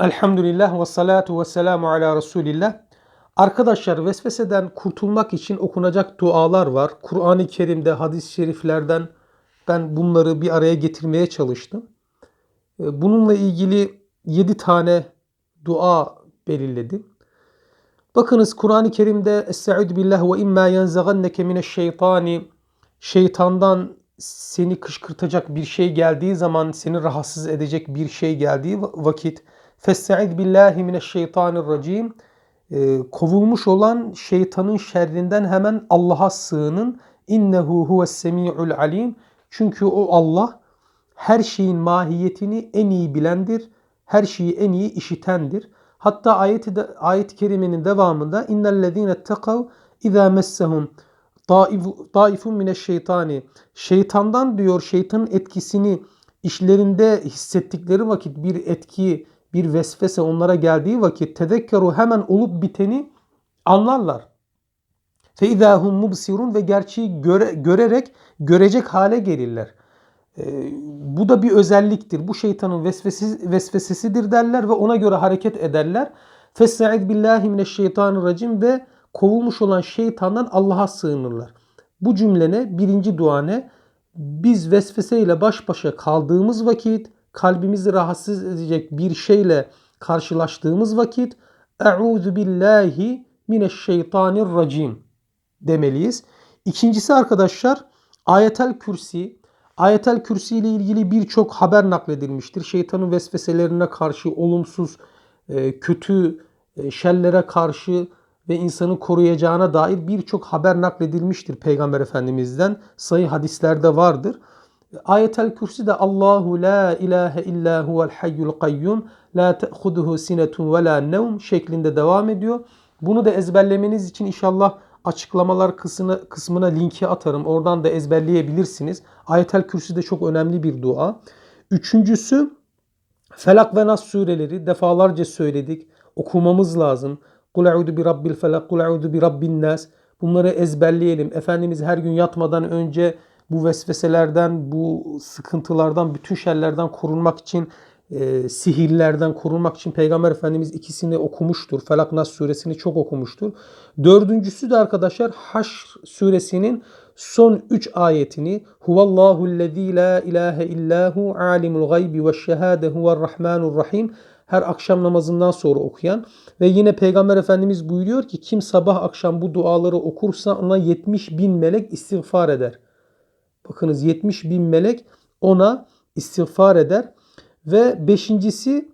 Elhamdülillah ve salatu ve selamu ala Resulillah. Arkadaşlar vesveseden kurtulmak için okunacak dualar var. Kur'an-ı Kerim'de, hadis-i şeriflerden ben bunları bir araya getirmeye çalıştım. Ee, Bununla ilgili 7 tane dua belirledim. Bakınız Kur'an-ı Kerim'de Estaizu billah ve imma yenzaganneke mineşşeytani şeytandan seni kışkırtacak bir şey geldiği zaman, seni rahatsız edecek bir şey geldiği vakit Festaiz billahi mineşşeytanirracim Ee, kovulmuş olan şeytanın şerrinden hemen Allah'a sığının. İnnehu huves semi'ul alim. Çünkü o Allah her şeyin mahiyetini en iyi bilendir. Her şeyi en iyi işitendir. Hatta ayet de, ayet-i kerimenin devamında innellezine tekav iza messehum taifun mineşşeytani şeytandan diyor şeytanın etkisini işlerinde hissettikleri vakit bir etki bir vesvese onlara geldiği vakit tedekkeru hemen olup biteni anlarlar. Feizahum mubsirun ve gerçeği göre, görerek görecek hale gelirler. Ee, bu da bir özelliktir. Bu şeytanın vesvesesi, vesvesesidir derler ve ona göre hareket ederler. Festaiz billahi mineşşeytanirracim ve kovulmuş olan şeytandan Allah'a sığınırlar. Bu cümlene birinci dua ne? Biz vesveseyle baş başa kaldığımız vakit kalbimizi rahatsız edecek bir şeyle karşılaştığımız vakit Euzu billahi mineşşeytanirracim demeliyiz. İkincisi arkadaşlar ayetel kürsi. Ayetel kürsi ile ilgili birçok haber nakledilmiştir. Şeytanın vesveselerine karşı olumsuz, e, kötü e, şerlere karşı ve insanı koruyacağına dair birçok haber nakledilmiştir Peygamber Efendimiz'den. Sayı hadislerde vardır. Ayetel Kürsi de Allahu la ilahe illa huvel hayyul kayyum la te'khuduhu sinetun ve la nevm şeklinde devam ediyor. Bunu da ezberlemeniz için inşallah açıklamalar kısmına, kısmına linki atarım. Oradan da ezberleyebilirsiniz. Ayetel Kürsi de çok önemli bir dua. Üçüncüsü Felak ve Nas sureleri defalarca söyledik. Okumamız lazım. Kul e'udu bi rabbil felak, kul e'udu bi rabbin nas. Bunları ezberleyelim. Efendimiz her gün yatmadan önce bu vesveselerden, bu sıkıntılardan, bütün şerlerden korunmak için, e, sihirlerden korunmak için Peygamber Efendimiz ikisini okumuştur. Felak Nas suresini çok okumuştur. Dördüncüsü de arkadaşlar Haşr suresinin son 3 ayetini Huvallahu lezî la ilahe illahu alimul gaybi ve şehade huver rahmanur rahim her akşam namazından sonra okuyan ve yine Peygamber Efendimiz buyuruyor ki kim sabah akşam bu duaları okursa ona 70 bin melek istiğfar eder. Bakınız 70 bin melek ona istiğfar eder. Ve beşincisi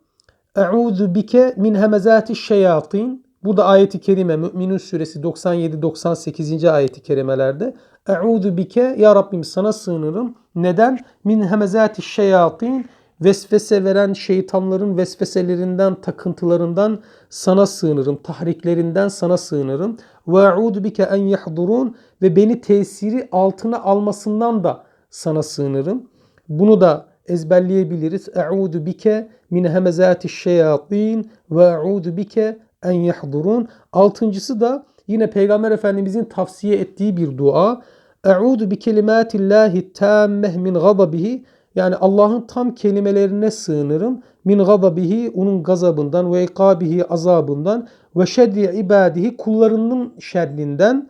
Eûzu bike min hemezati şeyatin. Bu da ayeti kerime Müminun suresi 97-98. ayeti kerimelerde. Eûzu bike ya Rabbim sana sığınırım. Neden? Min hemezati şeyatin. Vesvese veren şeytanların vesveselerinden, takıntılarından sana sığınırım. Tahriklerinden sana sığınırım. Ve eûzu bike en yahdurun ve beni tesiri altına almasından da sana sığınırım. Bunu da ezberleyebiliriz. Eûzu bike min hemezati şeyatin ve eûzu bike en yahdurun. Altıncısı da yine Peygamber Efendimizin tavsiye ettiği bir dua. Eûzu bi kelimatillahi tammeh min gadabihi yani Allah'ın tam kelimelerine sığınırım. Min gadabihi onun gazabından ve ikabihi azabından ve şerri ibadihi kullarının şerrinden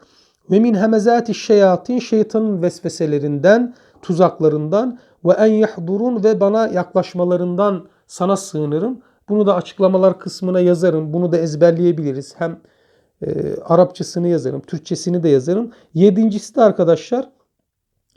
ve min hemezati şeyatin şeytanın vesveselerinden, tuzaklarından ve en yahdurun ve bana yaklaşmalarından sana sığınırım. Bunu da açıklamalar kısmına yazarım. Bunu da ezberleyebiliriz. Hem e, Arapçasını yazarım, Türkçesini de yazarım. Yedincisi de arkadaşlar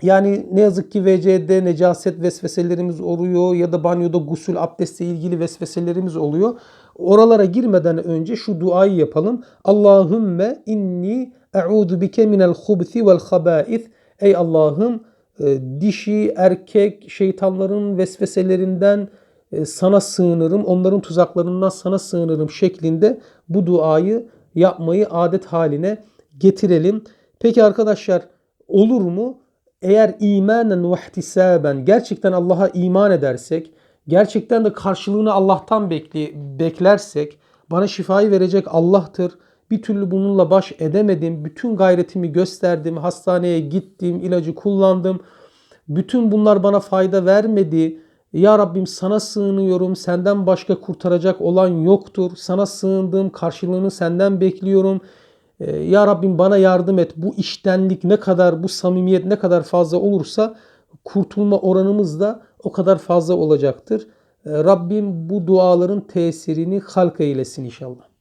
yani ne yazık ki VC'de necaset vesveselerimiz oluyor ya da banyoda gusül abdestle ilgili vesveselerimiz oluyor. Oralara girmeden önce şu duayı yapalım. Allahümme inni e'udu bike minel hubthi vel habais. Ey Allah'ım e, dişi, erkek, şeytanların vesveselerinden e, sana sığınırım, onların tuzaklarından sana sığınırım şeklinde bu duayı yapmayı adet haline getirelim. Peki arkadaşlar olur mu? Eğer imanen ve ihtisaben gerçekten Allah'a iman edersek, gerçekten de karşılığını Allah'tan bekle, beklersek, bana şifayı verecek Allah'tır. Bir türlü bununla baş edemedim. Bütün gayretimi gösterdim. Hastaneye gittim, ilacı kullandım. Bütün bunlar bana fayda vermedi. Ya Rabbim sana sığınıyorum. Senden başka kurtaracak olan yoktur. Sana sığındım. Karşılığını senden bekliyorum. Ee, Ya Rabbim bana yardım et. Bu iştenlik ne kadar, bu samimiyet ne kadar fazla olursa kurtulma oranımız da o kadar fazla olacaktır. Ee, Rabbim bu duaların tesirini halk eylesin inşallah.